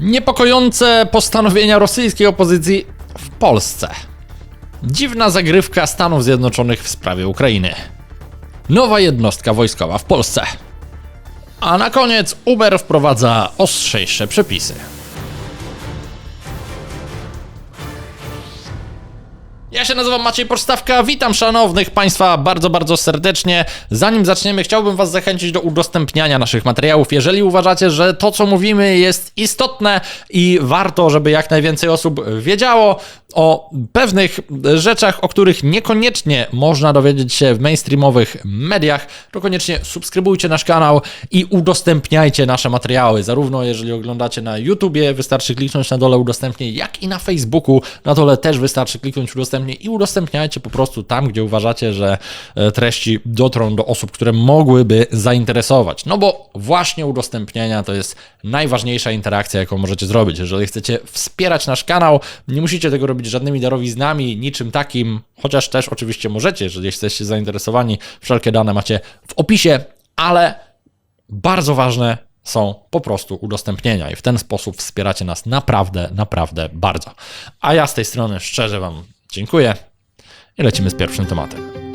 Niepokojące postanowienia rosyjskiej opozycji w Polsce. Dziwna zagrywka Stanów Zjednoczonych w sprawie Ukrainy. Nowa jednostka wojskowa w Polsce. A na koniec Uber wprowadza ostrzejsze przepisy. Ja się nazywam Maciej Podstawka, witam szanownych Państwa bardzo, bardzo serdecznie. Zanim zaczniemy, chciałbym Was zachęcić do udostępniania naszych materiałów. Jeżeli uważacie, że to, co mówimy, jest istotne i warto, żeby jak najwięcej osób wiedziało o pewnych rzeczach, o których niekoniecznie można dowiedzieć się w mainstreamowych mediach, to koniecznie subskrybujcie nasz kanał i udostępniajcie nasze materiały. Zarówno jeżeli oglądacie na YouTubie, wystarczy kliknąć na dole udostępnij, jak i na Facebooku. Na dole też wystarczy kliknąć udostępnij i udostępniajcie po prostu tam, gdzie uważacie, że e, treści dotrą do osób, które mogłyby zainteresować. No bo właśnie udostępnienia to jest najważniejsza interakcja, jaką możecie zrobić. Jeżeli chcecie wspierać nasz kanał, nie musicie tego robić żadnymi darowiznami, niczym takim, chociaż też oczywiście możecie, jeżeli jesteście zainteresowani. Wszelkie dane macie w opisie, ale bardzo ważne są po prostu udostępnienia i w ten sposób wspieracie nas naprawdę, naprawdę bardzo. A ja z tej strony szczerze Wam dziękuję i lecimy z pierwszym tematem.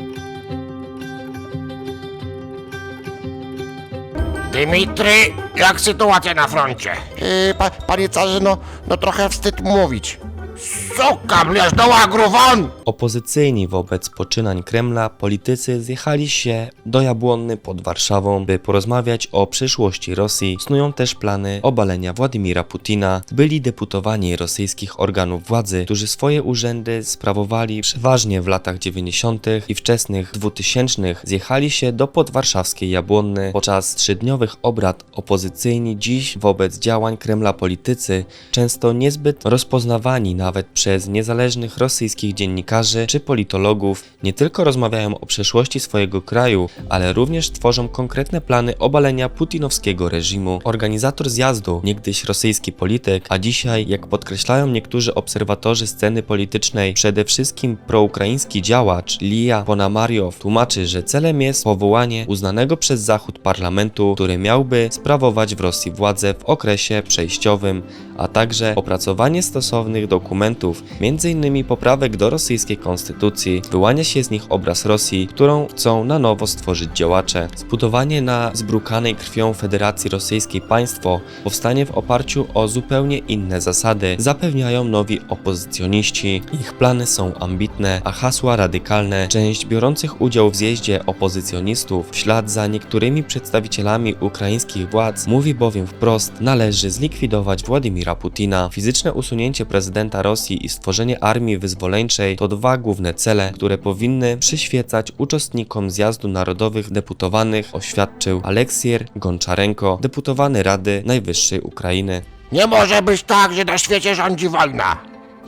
Dymitry, jak sytuacja na froncie? Yy, pa, panie carze, no, no trochę wstyd mówić. Suka, mleż do łagru won! Opozycyjni wobec poczynań Kremla politycy zjechali się do Jabłonny pod Warszawą, by porozmawiać o przyszłości Rosji. Snują też plany obalenia Władimira Putina. Byli deputowani rosyjskich organów władzy, którzy swoje urzędy sprawowali przeważnie w latach 90. i wczesnych 2000. zjechali się do podwarszawskiej Jabłonny. Podczas trzydniowych obrad opozycyjni dziś wobec działań Kremla politycy, często niezbyt rozpoznawani nawet przez niezależnych rosyjskich dziennikarzy czy politologów, nie tylko rozmawiają o przeszłości swojego kraju, ale również tworzą konkretne plany obalenia putinowskiego reżimu. Organizator zjazdu, niegdyś rosyjski polityk, a dzisiaj, jak podkreślają niektórzy obserwatorzy sceny politycznej, przede wszystkim proukraiński działacz Lija Ponamariow tłumaczy, że celem jest powołanie uznanego przez Zachód parlamentu, który miałby sprawować w Rosji władzę w okresie przejściowym, a także opracowanie stosownych dokumentów, m.in. poprawek do rosyjskiej konstytucji. Wyłania się z nich obraz Rosji, którą chcą na nowo stworzyć działacze. Zbudowanie na zbrukanej krwią Federacji Rosyjskiej państwo powstanie w oparciu o zupełnie inne zasady, zapewniają nowi opozycjoniści. Ich plany są ambitne, a hasła radykalne. Część biorących udział w zjeździe opozycjonistów w ślad za niektórymi przedstawicielami ukraińskich władz mówi bowiem wprost, należy zlikwidować Władimira Putina. Fizyczne usunięcie prezydenta Rosji i stworzenie armii wyzwoleńczej to dwa główne cele, które powinny przyświecać uczestnikom zjazdu narodowych deputowanych, oświadczył Aleksier Gonczarenko, deputowany Rady Najwyższej Ukrainy. Nie może być tak, że na świecie rządzi wojna.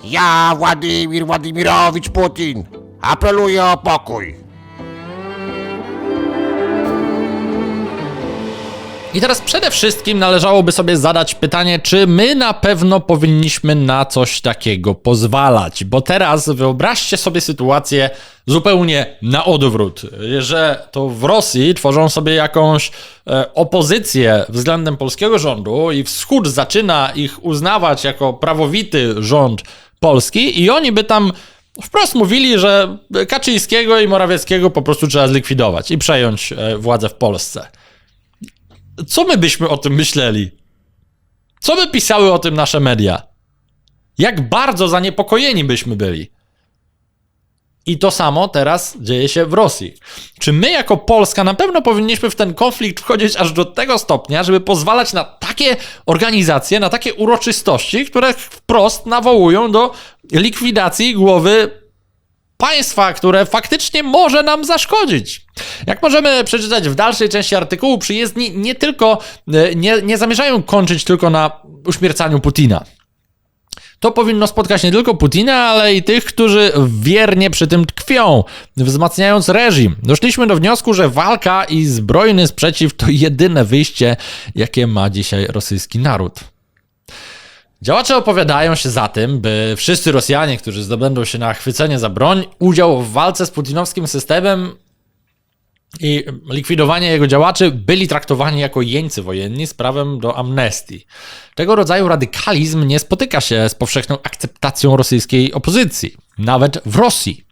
Ja, Władimir Władimirowicz Putin, apeluję o pokój. I teraz przede wszystkim należałoby sobie zadać pytanie, czy my na pewno powinniśmy na coś takiego pozwalać. Bo teraz wyobraźcie sobie sytuację zupełnie na odwrót, że to w Rosji tworzą sobie jakąś e, opozycję względem polskiego rządu i wschód zaczyna ich uznawać jako prawowity rząd polski i oni by tam wprost mówili, że Kaczyńskiego i Morawieckiego po prostu trzeba zlikwidować i przejąć e, władzę w Polsce. Co my byśmy o tym myśleli? Co by pisały o tym nasze media? Jak bardzo zaniepokojeni byśmy byli? I to samo teraz dzieje się w Rosji. Czy my, jako Polska, na pewno powinniśmy w ten konflikt wchodzić aż do tego stopnia, żeby pozwalać na takie organizacje, na takie uroczystości, które wprost nawołują do likwidacji głowy państwa, które faktycznie może nam zaszkodzić. Jak możemy przeczytać w dalszej części artykułu, przyjezdni nie tylko e, nie, nie zamierzają kończyć tylko na uśmiercaniu Putina. To powinno spotkać nie tylko Putina, ale i tych, którzy wiernie przy tym tkwią, wzmacniając reżim. Doszliśmy do wniosku, że walka i zbrojny sprzeciw to jedyne wyjście, jakie ma dzisiaj rosyjski naród. Działacze opowiadają się za tym, by wszyscy Rosjanie, którzy zdobędą się na chwycenie za broń, udział w walce z putinowskim systemem i likwidowanie jego działaczy byli traktowani jako jeńcy wojenni z prawem do amnestii. Tego rodzaju radykalizm nie spotyka się z powszechną akceptacją rosyjskiej opozycji, nawet w Rosji.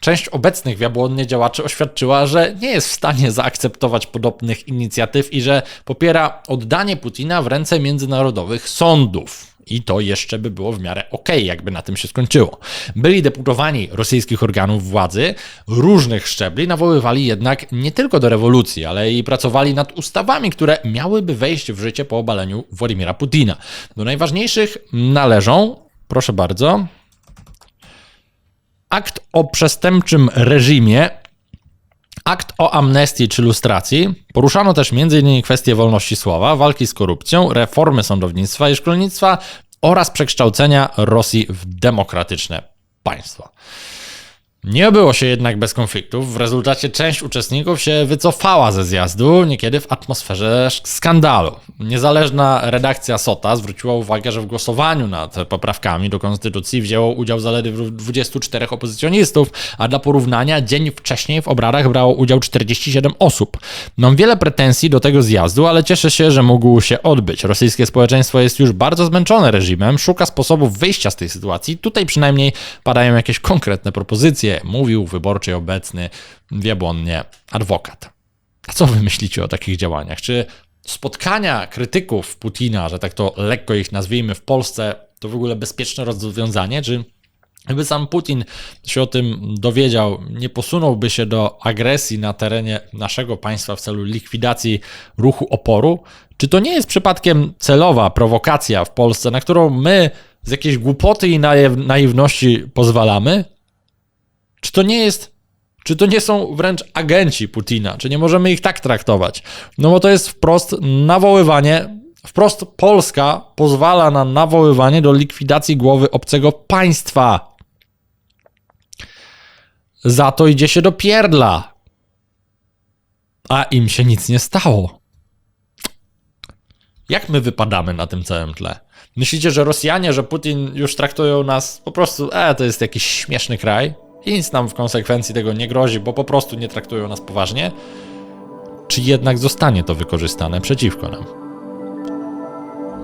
Część obecnych w Jabłonnie działaczy oświadczyła, że nie jest w stanie zaakceptować podobnych inicjatyw i że popiera oddanie Putina w ręce międzynarodowych sądów. I to jeszcze by było w miarę okej, jakby na tym się skończyło. Byli deputowani rosyjskich organów władzy różnych szczebli, nawoływali jednak nie tylko do rewolucji, ale i pracowali nad ustawami, które miałyby wejść w życie po obaleniu Władimira Putina. Do najważniejszych należą, proszę bardzo, akt o przestępczym reżimie, akt o amnestii czy lustracji. Poruszano też m.in. kwestie wolności słowa, walki z korupcją, reformy sądownictwa i szkolnictwa oraz przekształcenia Rosji w demokratyczne państwo. Nie obyło się jednak bez konfliktów. W rezultacie część uczestników się wycofała ze zjazdu, niekiedy w atmosferze skandalu. Niezależna redakcja SOTA zwróciła uwagę, że w głosowaniu nad poprawkami do konstytucji wzięło udział zaledwie 24 opozycjonistów, a dla porównania dzień wcześniej w obradach brało udział 47 osób. Mam wiele pretensji do tego zjazdu, ale cieszę się, że mógł się odbyć. Rosyjskie społeczeństwo jest już bardzo zmęczone reżimem, szuka sposobów wyjścia z tej sytuacji. Tutaj przynajmniej padają jakieś konkretne propozycje mówił wyborczy obecny w Jabłonnie adwokat. A co wy myślicie o takich działaniach? Czy spotkania krytyków Putina, że tak to lekko ich nazwijmy w Polsce, to w ogóle bezpieczne rozwiązanie? Czy gdyby sam Putin się o tym dowiedział, nie posunąłby się do agresji na terenie naszego państwa w celu likwidacji ruchu oporu? Czy to nie jest przypadkiem celowa prowokacja w Polsce, na którą my z jakiejś głupoty i naiw- naiwności pozwalamy? Czy to nie jest, czy to nie są wręcz agenci Putina? Czy nie możemy ich tak traktować? No bo to jest wprost nawoływanie, wprost Polska pozwala na nawoływanie do likwidacji głowy obcego państwa. Za to idzie się do pierdla. A im się nic nie stało. Jak my wypadamy na tym całym tle? Myślicie, że Rosjanie, że Putin już traktują nas po prostu, e, to jest jakiś śmieszny kraj nic nam w konsekwencji tego nie grozi, bo po prostu nie traktują nas poważnie? Czy jednak zostanie to wykorzystane przeciwko nam?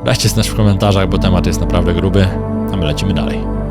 Dajcie znać w komentarzach, bo temat jest naprawdę gruby, a my lecimy dalej.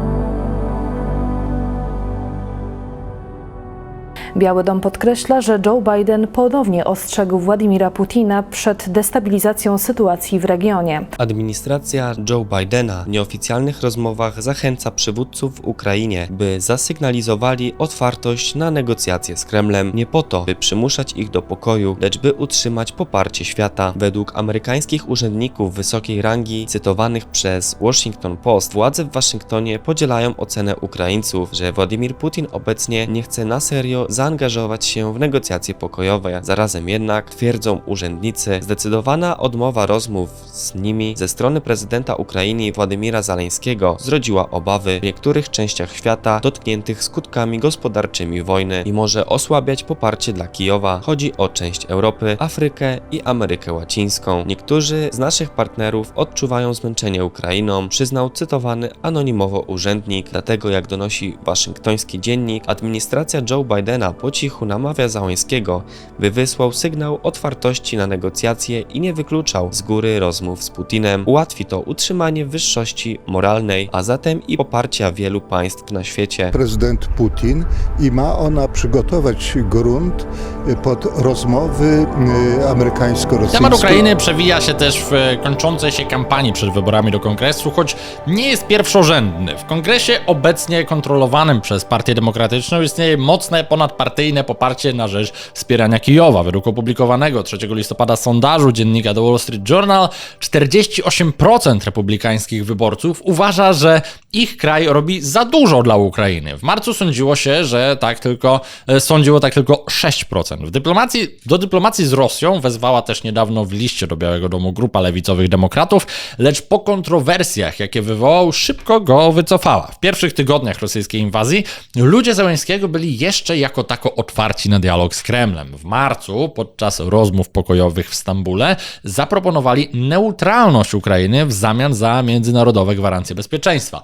Biały Dom podkreśla, że Joe Biden ponownie ostrzegł Władimira Putina przed destabilizacją sytuacji w regionie. Administracja Joe Bidena w nieoficjalnych rozmowach zachęca przywódców w Ukrainie, by zasygnalizowali otwartość na negocjacje z Kremlem, nie po to, by przymuszać ich do pokoju, lecz by utrzymać poparcie świata. Według amerykańskich urzędników wysokiej rangi, cytowanych przez Washington Post, władze w Waszyngtonie podzielają ocenę Ukraińców, że Władimir Putin obecnie nie chce na serio zaangażować się w negocjacje pokojowe. Zarazem jednak, twierdzą urzędnicy, zdecydowana odmowa rozmów z nimi ze strony prezydenta Ukrainy Władimira Zaleńskiego zrodziła obawy w niektórych częściach świata dotkniętych skutkami gospodarczymi wojny i może osłabiać poparcie dla Kijowa. Chodzi o część Europy, Afrykę i Amerykę Łacińską. Niektórzy z naszych partnerów odczuwają zmęczenie Ukrainą, przyznał cytowany anonimowo urzędnik. Dlatego, jak donosi waszyngtoński dziennik, administracja Joe Bidena po cichu namawia Załęskiego, by wysłał sygnał otwartości na negocjacje i nie wykluczał z góry rozmów z Putinem. Ułatwi to utrzymanie wyższości moralnej, a zatem i poparcia wielu państw na świecie. prezydent Putin i ma ona przygotować grunt y, pod rozmowy y, amerykańsko-rosyjskie. Temat Ukrainy przewija się też w kończącej się kampanii przed wyborami do kongresu, choć nie jest pierwszorzędny. W kongresie obecnie kontrolowanym przez Partię Demokratyczną istnieje mocne ponadpartyjne poparcie na rzecz wspierania Kijowa. Według opublikowanego 3 listopada sondażu dziennika The Wall Street Journal 48% republikańskich wyborców uważa, że ich kraj robi za dużo dla Ukrainy. W marcu sądziło się, że tak tylko e, sądziło tak tylko 6%. W dyplomacji, do dyplomacji z Rosją wezwała też niedawno w liście do Białego Domu grupa lewicowych demokratów, lecz po kontrowersjach, jakie wywołał, szybko go wycofała. W pierwszych tygodniach rosyjskiej inwazji ludzie Zełenskiego byli jeszcze jako tako otwarci na dialog z Kremlem. W marcu, podczas rozmów pokojowych w Stambule, zaproponowali neutralność Ukrainy w zamian za międzynarodowe gwarancje bezpieczeństwa.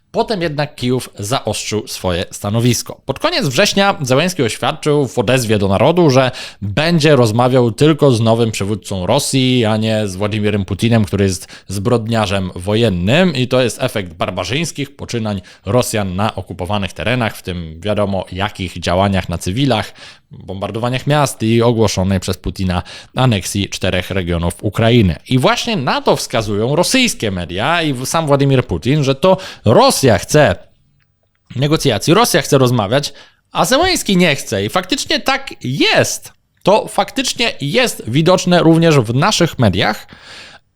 Potem jednak Kijów zaostrzył swoje stanowisko. Pod koniec września Zełenski oświadczył w odezwie do narodu, że będzie rozmawiał tylko z nowym przywódcą Rosji, a nie z Władimirem Putinem, który jest zbrodniarzem wojennym i to jest efekt barbarzyńskich poczynań Rosjan na okupowanych terenach, w tym wiadomo jakich działaniach na cywilach, bombardowaniach miast i ogłoszonej przez Putina aneksji czterech regionów Ukrainy. I właśnie na to wskazują rosyjskie media i sam Władimir Putin, że to Rosja chce negocjacji, Rosja chce rozmawiać, a Zełenski nie chce. I faktycznie tak jest. To faktycznie jest widoczne również w naszych mediach,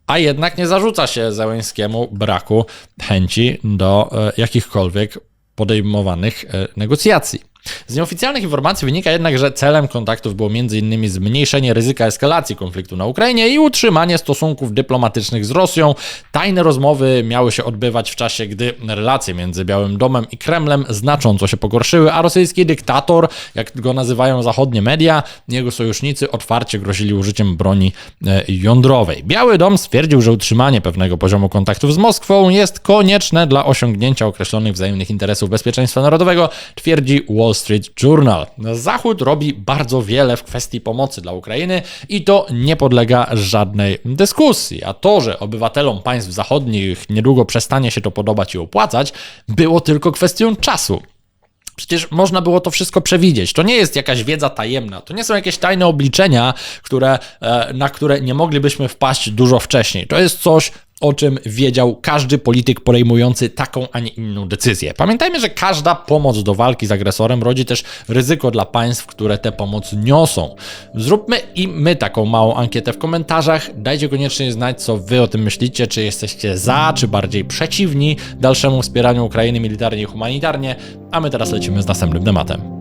a jednak nie zarzuca się Zełenskiemu braku chęci do e, jakichkolwiek podejmowanych e, negocjacji. Z nieoficjalnych informacji wynika jednak, że celem kontaktów było m.in. zmniejszenie ryzyka eskalacji konfliktu na Ukrainie i utrzymanie stosunków dyplomatycznych z Rosją. Tajne rozmowy miały się odbywać w czasie, gdy relacje między Białym Domem i Kremlem znacząco się pogorszyły, a rosyjski dyktator, jak go nazywają zachodnie media, jego sojusznicy otwarcie grozili użyciem broni e, jądrowej. Biały Dom stwierdził, że utrzymanie pewnego poziomu kontaktów z Moskwą jest konieczne dla osiągnięcia określonych wzajemnych interesów bezpieczeństwa narodowego, twierdzi Wall Street Journal. Zachód robi bardzo wiele w kwestii pomocy dla Ukrainy i to nie podlega żadnej dyskusji. A to, że obywatelom państw zachodnich niedługo przestanie się to podobać i opłacać, było tylko kwestią czasu. Przecież można było to wszystko przewidzieć. To nie jest jakaś wiedza tajemna, to nie są jakieś tajne obliczenia, które, e, na które nie moglibyśmy wpaść dużo wcześniej. To jest coś, o czym wiedział każdy polityk podejmujący taką, a nie inną decyzję. Pamiętajmy, że każda pomoc do walki z agresorem rodzi też ryzyko dla państw, które tę pomoc niosą. Zróbmy i my taką małą ankietę w komentarzach. Dajcie koniecznie znać, co wy o tym myślicie, czy jesteście za, czy bardziej przeciwni dalszemu wspieraniu Ukrainy militarnie i humanitarnie. A my teraz lecimy z następnym tematem.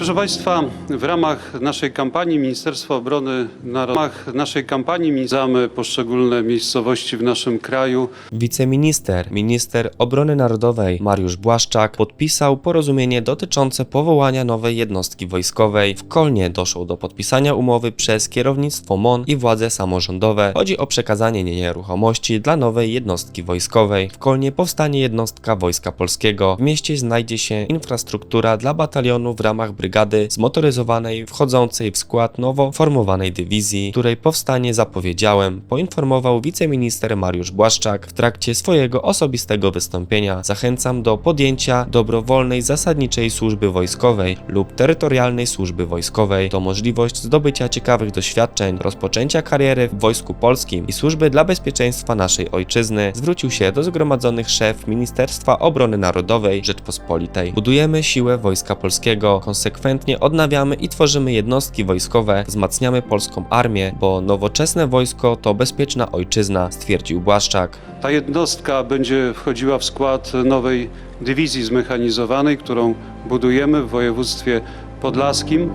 Proszę Państwa, w ramach naszej kampanii Ministerstwa Obrony Narodowej, naszej kampanii zamy poszczególne miejscowości w naszym kraju. Wiceminister, minister obrony narodowej Mariusz Błaszczak podpisał porozumienie dotyczące powołania nowej jednostki wojskowej. W Kolnie doszło do podpisania umowy przez kierownictwo MON i władze samorządowe. Chodzi o przekazanie nieruchomości dla nowej jednostki wojskowej. W Kolnie powstanie jednostka Wojska Polskiego. W mieście znajdzie się infrastruktura dla batalionu w ramach brygady zmotoryzowanej wchodzącej w skład nowo formowanej dywizji, której powstanie zapowiedziałem, poinformował wiceminister Mariusz Błaszczak w trakcie swojego osobistego wystąpienia. Zachęcam do podjęcia dobrowolnej zasadniczej służby wojskowej lub terytorialnej służby wojskowej. To możliwość zdobycia ciekawych doświadczeń, rozpoczęcia kariery w Wojsku Polskim i służby dla bezpieczeństwa naszej ojczyzny. Zwrócił się do zgromadzonych szef Ministerstwa Obrony Narodowej Rzeczpospolitej. Budujemy siłę Wojska Polskiego, konsekwentnie odnawiamy i tworzymy jednostki wojskowe, wzmacniamy polską armię, bo nowoczesne wojsko to bezpieczna ojczyzna, stwierdził Błaszczak. Ta jednostka będzie wchodziła w skład nowej dywizji zmechanizowanej, którą budujemy w województwie podlaskim.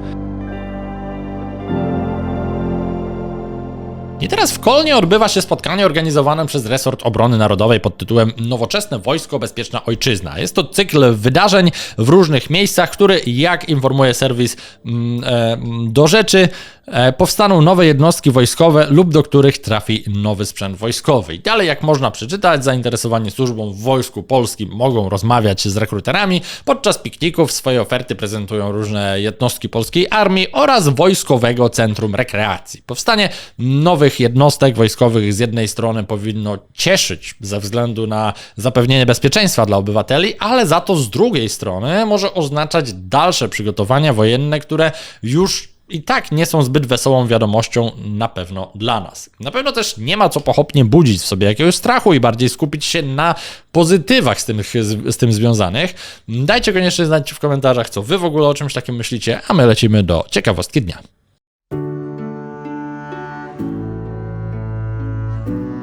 I teraz w Kolnie odbywa się spotkanie organizowane przez resort obrony narodowej pod tytułem Nowoczesne Wojsko Bezpieczna Ojczyzna. Jest to cykl wydarzeń w różnych miejscach, który, jak informuje serwis mm, e, do rzeczy, e, powstaną nowe jednostki wojskowe lub do których trafi nowy sprzęt wojskowy. I dalej, jak można przeczytać, zainteresowani służbą w Wojsku Polskim mogą rozmawiać z rekruterami. Podczas pikników swoje oferty prezentują różne jednostki polskiej armii oraz Wojskowego Centrum Rekreacji. Powstanie nowych jednostek wojskowych z jednej strony powinno cieszyć ze względu na zapewnienie bezpieczeństwa dla obywateli, ale za to z drugiej strony może oznaczać dalsze przygotowania wojenne, które już i tak nie są zbyt wesołą wiadomością na pewno dla nas. Na pewno też nie ma co pochopnie budzić w sobie jakiegoś strachu i bardziej skupić się na pozytywach z tym, z tym związanych. Dajcie koniecznie znać w komentarzach, co wy w ogóle o czymś takim myślicie, a my lecimy do ciekawostki dnia.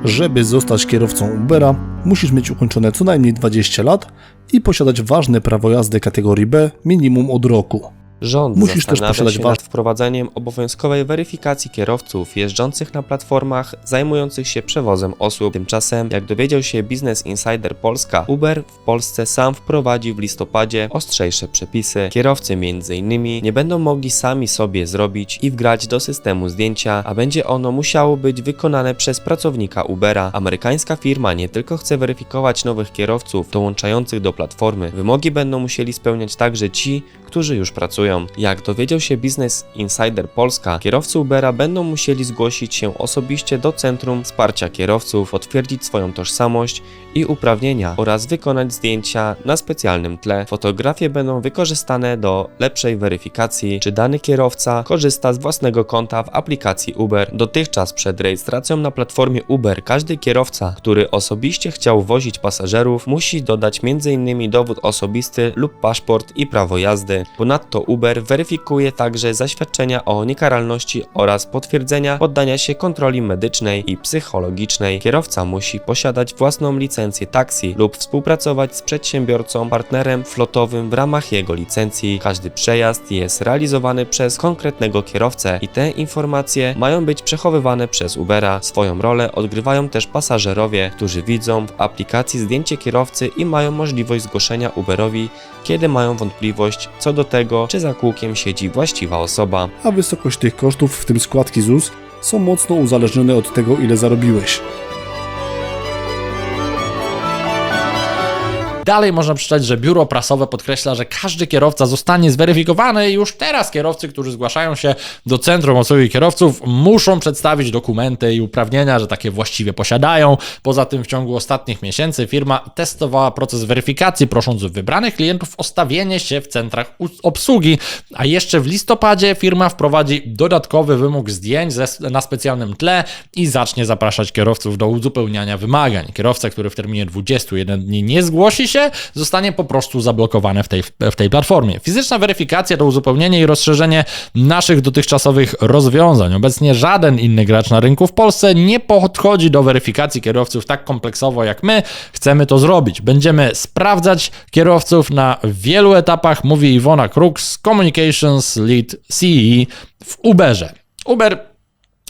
Żeby zostać kierowcą Ubera, musisz mieć ukończone co najmniej 20 lat i posiadać ważne prawo jazdy kategorii B minimum od roku. Rząd Musisz też posiadać się nad wprowadzeniem obowiązkowej weryfikacji kierowców jeżdżących na platformach zajmujących się przewozem osób. Tymczasem, jak dowiedział się Business Insider Polska, Uber w Polsce sam wprowadzi w listopadzie ostrzejsze przepisy. Kierowcy m.in. nie będą mogli sami sobie zrobić i wgrać do systemu zdjęcia, a będzie ono musiało być wykonane przez pracownika Ubera. Amerykańska firma nie tylko chce weryfikować nowych kierowców dołączających do platformy, wymogi będą musieli spełniać także ci, którzy już pracują. Jak dowiedział się Business Insider Polska, kierowcy Ubera będą musieli zgłosić się osobiście do Centrum Wsparcia Kierowców, potwierdzić swoją tożsamość i uprawnienia oraz wykonać zdjęcia na specjalnym tle. Fotografie będą wykorzystane do lepszej weryfikacji, czy dany kierowca korzysta z własnego konta w aplikacji Uber. Dotychczas przed rejestracją na platformie Uber każdy kierowca, który osobiście chciał wozić pasażerów, musi dodać m.in. dowód osobisty lub paszport i prawo jazdy. Ponadto Uber weryfikuje także zaświadczenia o niekaralności oraz potwierdzenia poddania się kontroli medycznej i psychologicznej. Kierowca musi posiadać własną licencję taksi lub współpracować z przedsiębiorcą, partnerem flotowym w ramach jego licencji. Każdy przejazd jest realizowany przez konkretnego kierowcę i te informacje mają być przechowywane przez Ubera. Swoją rolę odgrywają też pasażerowie, którzy widzą w aplikacji zdjęcie kierowcy i mają możliwość zgłoszenia Uberowi, kiedy mają wątpliwość co do tego, czy za kółkiem siedzi właściwa osoba. a wysokość tych kosztów, w tym składki ZUS, są mocno uzależnione od tego, ile zarobiłeś. Dalej można przeczytać, że biuro prasowe podkreśla, że każdy kierowca zostanie zweryfikowany i już teraz kierowcy, którzy zgłaszają się do Centrum Obsługi Kierowców, muszą przedstawić dokumenty i uprawnienia, że takie właściwie posiadają. Poza tym w ciągu ostatnich miesięcy firma testowała proces weryfikacji, prosząc wybranych klientów o stawienie się w centrach obsługi, a jeszcze w listopadzie firma wprowadzi dodatkowy wymóg zdjęć na specjalnym tle i zacznie zapraszać kierowców do uzupełniania wymagań. Kierowca, który w terminie 21 dni nie zgłosi się, zostanie po prostu zablokowany w tej, w tej platformie. Fizyczna weryfikacja to uzupełnienie i rozszerzenie naszych dotychczasowych rozwiązań. Obecnie żaden inny gracz na rynku w Polsce nie podchodzi do weryfikacji kierowców tak kompleksowo jak my. Chcemy to zrobić. Będziemy sprawdzać kierowców na wielu etapach, mówi Iwona Kruk, Communications Lead CE w Uberze. Uber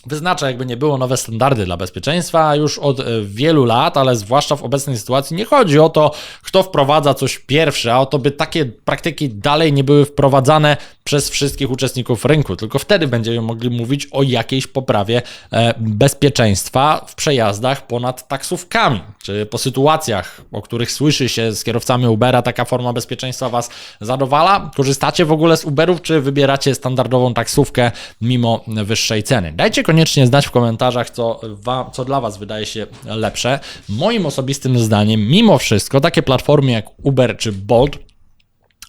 wyznacza, jakby nie było, nowe standardy dla bezpieczeństwa już od e, wielu lat, ale zwłaszcza w obecnej sytuacji nie chodzi o to, kto wprowadza coś pierwszy, a o to, by takie praktyki dalej nie były wprowadzane przez wszystkich uczestników rynku. Tylko wtedy będziemy mogli mówić o jakiejś poprawie e, bezpieczeństwa w przejazdach ponad taksówkami, czy po sytuacjach, o których słyszy się z kierowcami Ubera, taka forma bezpieczeństwa Was zadowala? Korzystacie w ogóle z Uberów, czy wybieracie standardową taksówkę mimo wyższej ceny? Dajcie koniecznie znać w komentarzach, co, wam, co dla Was wydaje się lepsze. Moim osobistym zdaniem, mimo wszystko, takie platformy jak Uber czy Bolt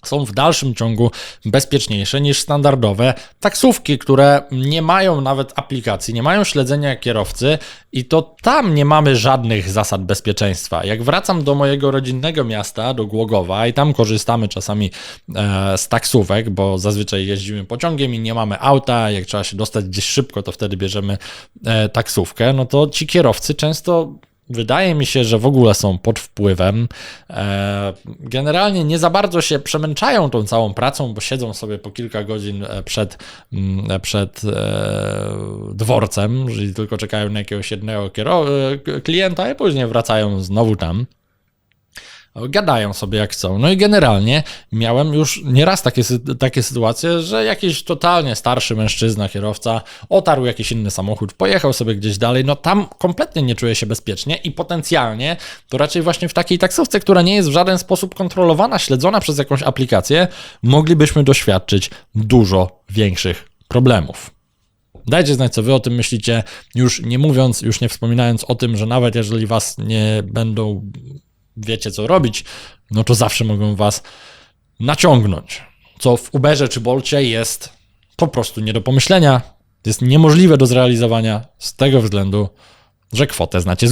są w dalszym ciągu bezpieczniejsze niż standardowe taksówki, które nie mają nawet aplikacji, nie mają śledzenia kierowcy i to tam nie mamy żadnych zasad bezpieczeństwa. Jak wracam do mojego rodzinnego miasta, do Głogowa i tam korzystamy czasami e, z taksówek, bo zazwyczaj jeździmy pociągiem i nie mamy auta, jak trzeba się dostać gdzieś szybko, to wtedy bierzemy e, taksówkę, no to ci kierowcy często Wydaje mi się, że w ogóle są pod wpływem. E, Generalnie nie za bardzo się przemęczają tą całą pracą, bo siedzą sobie po kilka godzin e, przed, mm, przed e, dworcem, czyli tylko czekają na jakiegoś jednego klienta i później wracają znowu tam. Gadają sobie jak chcą. No i generalnie miałem już nieraz takie, takie sytuacje, że jakiś totalnie starszy mężczyzna, kierowca, otarł jakiś inny samochód, pojechał sobie gdzieś dalej. No tam kompletnie nie czuję się bezpiecznie i potencjalnie to raczej właśnie w takiej taksówce, która nie jest w żaden sposób kontrolowana, śledzona przez jakąś aplikację, moglibyśmy doświadczyć dużo większych problemów. Dajcie znać, co wy o tym myślicie, już nie mówiąc, już nie wspominając o tym, że nawet jeżeli was nie będą, wiecie co robić, no to zawsze mogą was naciągnąć. Co w Uberze czy Bolcie jest po prostu nie do pomyślenia, jest niemożliwe do zrealizowania z tego względu, że kwotę znacie z góry.